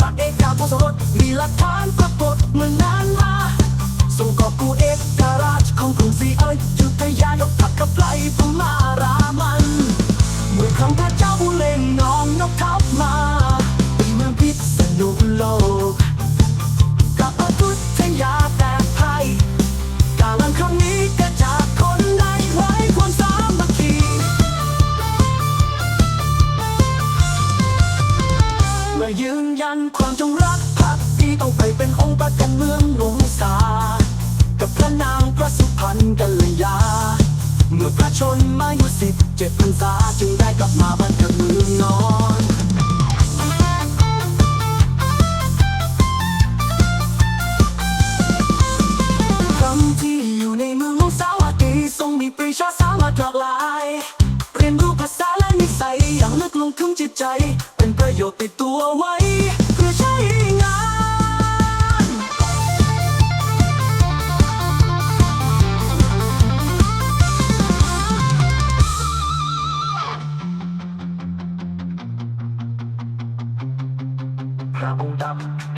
ฝากเอกาผู้สมรสมีหลักฐานื่อยืนยันความจงรักภักดีต้องไปเป็นองค์ประกันเมืองหลวงสา กับพระนางพระสุพรรณกัลยา เมื่อพระชนมายุสิบเจ็ดพรรษาจึงได้กลับมา ขอมจิตใจ เป็นประโยชน์ติดตัวไว้เพื่อใช้งาน พระองค์ดำ